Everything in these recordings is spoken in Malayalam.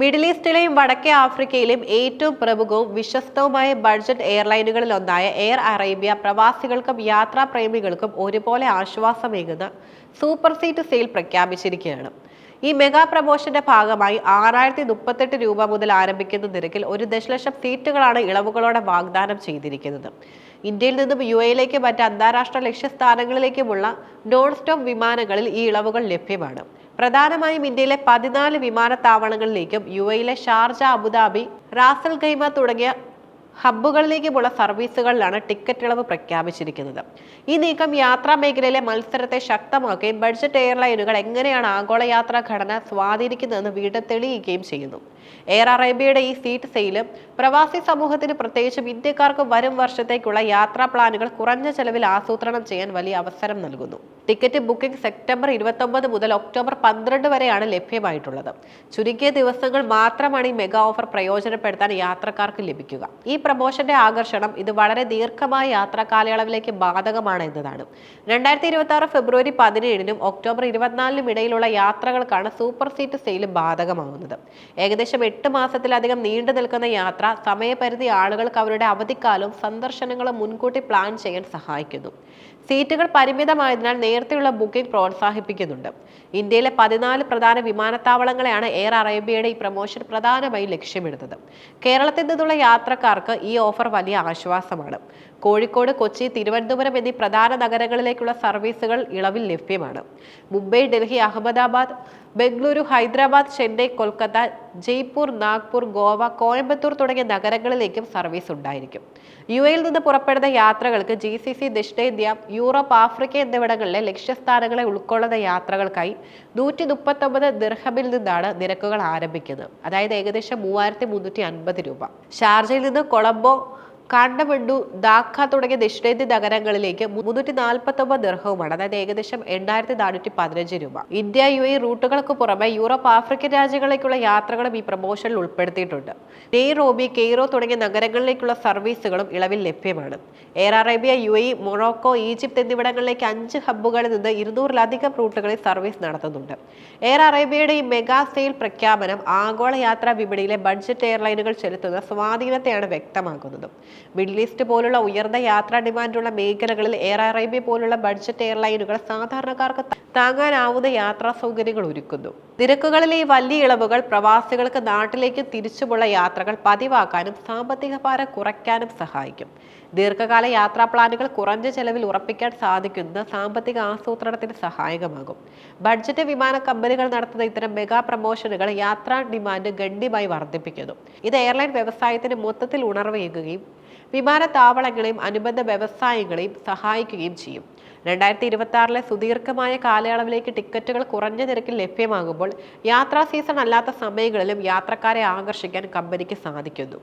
മിഡിൽ ഈസ്റ്റിലെയും വടക്കേ ആഫ്രിക്കയിലെയും ഏറ്റവും പ്രമുഖവും വിശ്വസ്തവുമായ ബഡ്ജറ്റ് എയർലൈനുകളിൽ ഒന്നായ എയർ അറേബ്യ പ്രവാസികൾക്കും യാത്രാപ്രേമികൾക്കും ഒരുപോലെ ആശ്വാസമേകുന്ന സൂപ്പർ സീറ്റ് സെയിൽ പ്രഖ്യാപിച്ചിരിക്കുകയാണ്. ഈ മെഗാ പ്രമോഷന്റെ ഭാഗമായി ആറായിരത്തി മുപ്പത്തെട്ട് രൂപ മുതൽ ആരംഭിക്കുന്ന നിരക്കിൽ ഒരു ദശലക്ഷം സീറ്റുകളാണ് ഇളവുകളോടെ വാഗ്ദാനം ചെയ്തിരിക്കുന്നത്. ഇന്ത്യയിൽ നിന്നും യു എയിലേക്ക് മറ്റ് അന്താരാഷ്ട്ര ലക്ഷ്യസ്ഥാനങ്ങളിലേക്കുമുള്ള നോൺ സ്റ്റോപ്പ് വിമാനങ്ങളിൽ ഈ ഇളവുകൾ ലഭ്യമാണ്. പ്രധാനമായും ഇന്ത്യയിലെ പതിനാല് വിമാനത്താവളങ്ങളിലേക്കും യു എയിലെ Sharjah Abu Dhabi Ras al Khaimah തുടങ്ങിയ ഹബ്ബുകളിലേക്കുമുള്ള സർവീസുകളിലാണ് ടിക്കറ്റ് ഇളവ് പ്രഖ്യാപിച്ചിരിക്കുന്നത്. ഈ നീക്കം യാത്രാ മേഖലയിലെ മത്സരത്തെ ശക്തമാക്കുകയും ബഡ്ജറ്റ് എയർലൈനുകൾ എങ്ങനെയാണ് ആഗോള യാത്രാ ഘടന സ്വാധീനിക്കുന്നതെന്ന് വീണ്ടും തെളിയിക്കുകയും ചെയ്യുന്നു. എയർ അറേബ്യയുടെ ഈ സീറ്റ് സെയിലും പ്രവാസി സമൂഹത്തിന് പ്രത്യേകിച്ചും ഇന്ത്യക്കാർക്ക് വരും വർഷത്തേക്കുള്ള യാത്രാ പ്ലാനുകൾ കുറഞ്ഞ ചെലവിൽ ആസൂത്രണം ചെയ്യാൻ വലിയ അവസരം നൽകുന്നു. ടിക്കറ്റ് ബുക്കിംഗ് സെപ്റ്റംബർ ഇരുപത്തൊമ്പത് മുതൽ ഒക്ടോബർ പന്ത്രണ്ട് വരെയാണ് ലഭ്യമായിട്ടുള്ളത്. ചുരുങ്ങിയ ദിവസങ്ങൾ മാത്രമാണ് ഈ മെഗാ ഓഫർ പ്രയോജനപ്പെടുത്താൻ യാത്രക്കാർക്ക് ലഭിക്കുക. ഈ പ്രമോഷന്റെ ആകർഷണം ഇത് വളരെ ദീർഘമായ യാത്രാ കാലയളവിലേക്ക് ബാധകമാണ് എന്നതാണ്. രണ്ടായിരത്തി ഇരുപത്തി ആറ് ഫെബ്രുവരി പതിനേഴിനും ഒക്ടോബർ ഇരുപത്തിനാലിനും ഇടയിലുള്ള യാത്രകൾക്കാണ് സൂപ്പർ സീറ്റ് സെയിൽ ബാധകമാകുന്നത് ഏകദേശം എട്ട് മാസത്തിലധികം നീണ്ടു നിൽക്കുന്ന യാത്ര സമയപരിധി ആളുകൾക്ക് അവരുടെ അവധിക്കാലവും സന്ദർശനങ്ങളും മുൻകൂട്ടി പ്ലാൻ ചെയ്യാൻ സഹായിക്കുന്നു. സീറ്റുകൾ പരിമിതമായതിനാൽ നേരത്തെയുള്ള ബുക്കിംഗ് പ്രോത്സാഹിപ്പിക്കുന്നുണ്ട്. ഇന്ത്യയിലെ പതിനാല് പ്രധാന വിമാനത്താവളങ്ങളെയാണ് എയർ അറേബ്യയുടെ ഈ പ്രമോഷൻ പ്രധാനമായും ലക്ഷ്യമിടുന്നത്. കേരളത്തിൽ നിന്നുള്ള യാത്രക്കാർക്ക് ഈ ഓഫർ വലിയ ആശ്വാസമാണ്. കോഴിക്കോട് കൊച്ചി തിരുവനന്തപുരം എന്നീ പ്രധാന നഗരങ്ങളിലേക്കുള്ള സർവീസുകൾ ഇളവിൽ ലഭ്യമാണ്. മുംബൈ ഡൽഹി അഹമ്മദാബാദ് ബംഗളൂരു ഹൈദരാബാദ് ചെന്നൈ കൊൽക്കത്ത ജയ്പൂർ നാഗ്പൂർ ഗോവ കോയമ്പത്തൂർ തുടങ്ങിയ നഗരങ്ങളിലേക്കും സർവീസ് ഉണ്ടായിരിക്കും. യു എയിൽ നിന്ന് പുറപ്പെടുന്ന യാത്രകൾക്ക് ജി സി സി ദക്ഷിണേന്ത്യ യൂറോപ്പ് ആഫ്രിക്ക എന്നിവിടങ്ങളിലെ ലക്ഷ്യസ്ഥാനങ്ങളെ ഉൾക്കൊള്ളുന്ന യാത്രകൾക്കായി നൂറ്റി മുപ്പത്തൊമ്പത് ദിർഹമിൽ നിന്നാണ് നിരക്കുകൾ ആരംഭിക്കുന്നത്. അതായത് ഏകദേശം മൂവായിരത്തി മുന്നൂറ്റി അൻപത് രൂപ. ഷാർജയിൽ നിന്ന് കൊളംബോ കാണ്ടമണ്ഡു ദാഖ തുടങ്ങിയ ദക്ഷിണേന്ത്യ നഗരങ്ങളിലേക്ക് മുന്നൂറ്റി നാൽപ്പത്തി ഒമ്പത് ദർഹവുമാണ്. അതായത് ഏകദേശം എണ്ണായിരത്തി നാനൂറ്റി പതിനഞ്ച് രൂപ. ഇന്ത്യ യു എ റൂട്ടുകൾക്ക് പുറമെ യൂറോപ്പ് ആഫ്രിക്കൻ രാജ്യങ്ങളിലേക്കുള്ള യാത്രകളും ഈ പ്രമോഷനിൽ ഉൾപ്പെടുത്തിയിട്ടുണ്ട്. നെയ്റോബി കെയ്റോ തുടങ്ങിയ നഗരങ്ങളിലേക്കുള്ള സർവീസുകളും ഇളവിൽ ലഭ്യമാണ്. Air Arabia U A Morocco Egypt എന്നിവിടങ്ങളിലേക്ക് അഞ്ച് ഹബ്ബുകളിൽ നിന്ന് ഇരുന്നൂറിലധികം റൂട്ടുകളിൽ സർവീസ് നടത്തുന്നുണ്ട്. എയർ അറേബ്യയുടെ ഈ മെഗാ സെയിൽ പ്രഖ്യാപനം ആഗോള യാത്രാ വിപണിയിലെ ബഡ്ജറ്റ് എയർലൈനുകൾ ചെലുത്തുന്ന സ്വാധീനത്തെയാണ് വ്യക്തമാക്കുന്നത്. മിഡിൽ ഈസ്റ്റ് പോലുള്ള ഉയർന്ന യാത്രാ ഡിമാൻഡുള്ള മേഖലകളിൽ എയർ അറേബ്യ പോലുള്ള ബഡ്ജറ്റ് എയർലൈനുകൾ സാധാരണക്കാർക്ക് താങ്ങാനാവുന്ന യാത്രാ സൗകര്യങ്ങൾ ഒരുക്കുന്നു. നിരക്കുകളിലെ ഈ വലിയ ഇളവുകൾ പ്രവാസികൾക്ക് നാട്ടിലേക്ക് തിരിച്ചുമുള്ള യാത്രകൾ പതിവാക്കാനും സാമ്പത്തിക ഭാരം കുറയ്ക്കാനും സഹായിക്കും. ദീർഘകാല യാത്രാ പ്ലാനുകൾ കുറഞ്ഞ ചെലവിൽ ഉറപ്പിക്കാൻ സാധിക്കുന്ന സാമ്പത്തിക ആസൂത്രണത്തിന് സഹായകമാകും. ബഡ്ജറ്റ് വിമാന കമ്പനികൾ നടത്തുന്ന ഇത്തരം മെഗാ പ്രമോഷനുകൾ യാത്രാ ഡിമാൻഡ് ഗണ്യമായി വർദ്ധിപ്പിക്കുന്നു. ഇത് എയർലൈൻ വ്യവസായത്തിന് മൊത്തത്തിൽ ഉണർവേകുകയും വിമാനത്താവളങ്ങളെയും അനുബന്ധ വ്യവസായങ്ങളെയും സഹായിക്കുകയും ചെയ്യും. രണ്ടായിരത്തി ഇരുപത്തി ആറിലെ സുദീർഘമായ കാലയളവിലേക്ക് ടിക്കറ്റുകൾ കുറഞ്ഞ നിരക്കിൽ ലഭ്യമാകുമ്പോൾ യാത്രാ സീസൺ അല്ലാത്ത സമയങ്ങളിലും യാത്രക്കാരെ ആകർഷിക്കാൻ കമ്പനിക്ക് സാധിക്കുന്നു.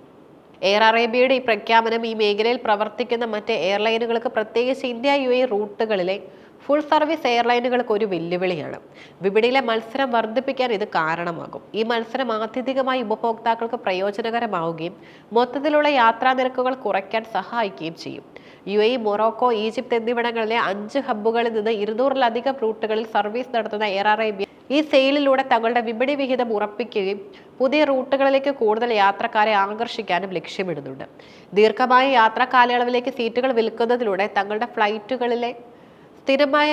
എയർ അറേബ്യയുടെ ഈ പ്രഖ്യാപനം ഈ മേഖലയിൽ പ്രവർത്തിക്കുന്ന മറ്റ് എയർലൈനുകൾക്ക് പ്രത്യേകിച്ച് ഇന്ത്യ യു എ റൂട്ടുകളിലെ ഫുൾ സർവീസ് എയർലൈനുകൾക്ക് ഒരു വെല്ലുവിളിയാണ്. വിപണിയിലെ മത്സരം വർദ്ധിപ്പിക്കാൻ ഇത് കാരണമാകും. ഈ മത്സരം ആത്യന്തികമായി ഉപഭോക്താക്കൾക്ക് പ്രയോജനകരമാവുകയും മൊത്തത്തിലുള്ള യാത്രാ നിരക്കുകൾ കുറയ്ക്കാൻ സഹായിക്കുകയും ചെയ്യും. യു എ മൊറോക്കോ ഈജിപ്ത് എന്നിവിടങ്ങളിലെ അഞ്ച് ഹബ്ബുകളിൽ നിന്ന് ഇരുന്നൂറിലധികം റൂട്ടുകളിൽ സർവീസ് നടത്തുന്ന എയർ അറേബ്യ ഈ സെയിലിലൂടെ തങ്ങളുടെ വിപണി വിഹിതം ഉറപ്പിക്കുകയും പുതിയ റൂട്ടുകളിലേക്ക് കൂടുതൽ യാത്രക്കാരെ ആകർഷിക്കാനും ലക്ഷ്യമിടുന്നുണ്ട്. ദീർഘമായ യാത്രാ കാലയളവിലേക്ക് സീറ്റുകൾ വിൽക്കുന്നതിലൂടെ തങ്ങളുടെ ഫ്ലൈറ്റുകളിലെ സ്ഥിരമായ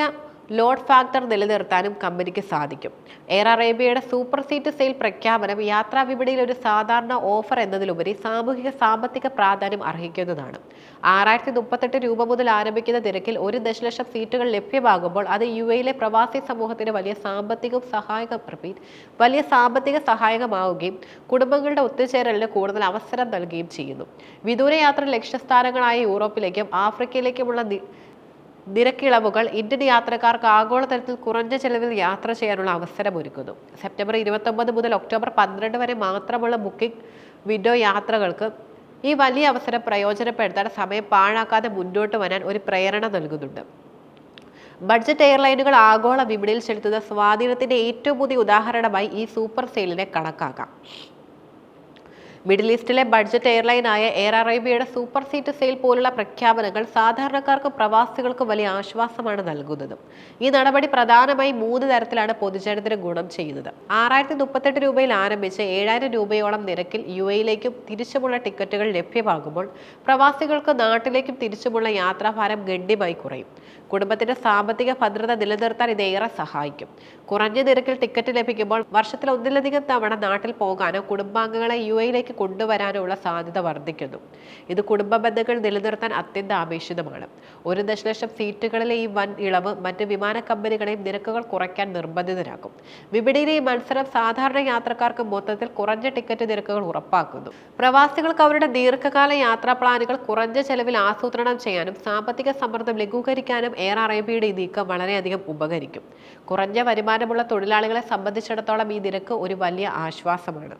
ലോഡ് ഫാക്ടർ നിലനിർത്താനും കമ്പനിക്ക് സാധിക്കും. എയർ അറേബ്യയുടെ സൂപ്പർ സീറ്റ് സെയിൽ പ്രഖ്യാപനം യാത്രാ വിപണിയിൽ ഒരു സാധാരണ ഓഫർ എന്നതിലുപരി സാമൂഹിക സാമ്പത്തിക പ്രാധാന്യം അർഹിക്കുന്നതാണ്. ആറായിരത്തി മുപ്പത്തെട്ട് രൂപ മുതൽ ആരംഭിക്കുന്ന തിരക്കിൽ ഒരു ദശലക്ഷം സീറ്റുകൾ ലഭ്യമാകുമ്പോൾ അത് യു എയിലെ പ്രവാസി സമൂഹത്തിന് വലിയ സാമ്പത്തികവും സഹായക വലിയ സാമ്പത്തിക സഹായകമാവുകയും കുടുംബങ്ങളുടെ ഒത്തുചേരലിന് കൂടുതൽ അവസരം നൽകുകയും ചെയ്യുന്നു. വിദൂരയാത്ര ലക്ഷ്യസ്ഥാനങ്ങളായ യൂറോപ്പിലേക്കും ആഫ്രിക്കയിലേക്കുമുള്ള നിരക്കിളവുകൾ ഇന്ത്യൻ യാത്രക്കാർക്ക് ആഗോളതലത്തിൽ കുറഞ്ഞ ചെലവിൽ യാത്ര ചെയ്യാനുള്ള അവസരമൊരുക്കുന്നു സെപ്റ്റംബർ ഇരുപത്തൊമ്പത് മുതൽ ഒക്ടോബർ പന്ത്രണ്ട് വരെ മാത്രമുള്ള ബുക്കിംഗ് വിൻഡോ യാത്രകൾക്ക് ഈ വലിയ അവസരം പ്രയോജനപ്പെടുത്താൻ സമയം പാഴാക്കാതെ മുന്നോട്ട് വരാൻ ഒരു പ്രേരണ നൽകുന്നുണ്ട്. ബഡ്ജറ്റ് എയർലൈനുകൾ ആഗോള വിപണിയിൽ ചെലുത്തുന്ന സ്വാധീനത്തിന്റെ ഏറ്റവും പുതിയ ഉദാഹരണമായി ഈ സൂപ്പർ സെയിലിനെ കണക്കാക്കാം. മിഡിൽ ഈസ്റ്റിലെ ബഡ്ജറ്റ് എയർലൈനായ എയർ അറേബ്യയുടെ സൂപ്പർ സീറ്റ് സെയിൽ പോലുള്ള പ്രഖ്യാപനങ്ങൾ സാധാരണക്കാർക്കും പ്രവാസികൾക്കും വലിയ ആശ്വാസമാണ് നൽകുന്നത്. ഈ നടപടി പ്രധാനമായി മൂന്ന് തരത്തിലാണ് പൊതുജനത്തിന് ഗുണം ചെയ്യുന്നത്. ആറായിരത്തി മുപ്പത്തെട്ട് രൂപയിൽ ആരംഭിച്ച് ഏഴായിരം രൂപയോളം നിരക്കിൽ യു എയിലേക്കും തിരിച്ചുമുള്ള ടിക്കറ്റുകൾ ലഭ്യമാകുമ്പോൾ പ്രവാസികൾക്ക് നാട്ടിലേക്കും തിരിച്ചുമുള്ള യാത്രാഭാരം ഗണ്യമായി കുറയും. കുടുംബത്തിന്റെ സാമ്പത്തിക ഭദ്രത നിലനിർത്താൻ ഇത് ഏറെ സഹായിക്കും. കുറഞ്ഞ നിരക്കിൽ ടിക്കറ്റ് ലഭിക്കുമ്പോൾ വർഷത്തിൽ ഒന്നിലധികം തവണ നാട്ടിൽ പോകാനോ കുടുംബാംഗങ്ങളെ യു എയിലേക്ക് കൊണ്ടുവരാനോ ഉള്ള സാധ്യത വർദ്ധിക്കുന്നു. ഇത് കുടുംബ ബന്ധങ്ങൾ നിലനിർത്താൻ അത്യന്താപേക്ഷിതമാണ്. ഒരു ദശലക്ഷം സീറ്റുകളിലെ ഈ വൻ ഇളവ് മറ്റ് വിമാന കമ്പനികളെയും നിരക്കുകൾ കുറയ്ക്കാൻ നിർബന്ധിതരാക്കും. വിപണിയിലെ ഈ മത്സരം സാധാരണ യാത്രക്കാർക്ക് മൊത്തത്തിൽ കുറഞ്ഞ ടിക്കറ്റ് നിരക്കുകൾ ഉറപ്പാക്കുന്നു. പ്രവാസികൾക്ക് അവരുടെ ദീർഘകാല യാത്രാ പ്ലാനുകൾ കുറഞ്ഞ ചെലവിൽ ആസൂത്രണം ചെയ്യാനും സാമ്പത്തിക സമ്മർദ്ദം ലഘൂകരിക്കാനും എയർ അറേബ്യയുടെ ഈ നീക്കം വളരെയധികം ഉപകരിക്കും. കുറഞ്ഞ വരുമാനമുള്ള തൊഴിലാളികളെ സംബന്ധിച്ചിടത്തോളം ഈ നിരക്ക് ഒരു വലിയ ആശ്വാസമാണ്.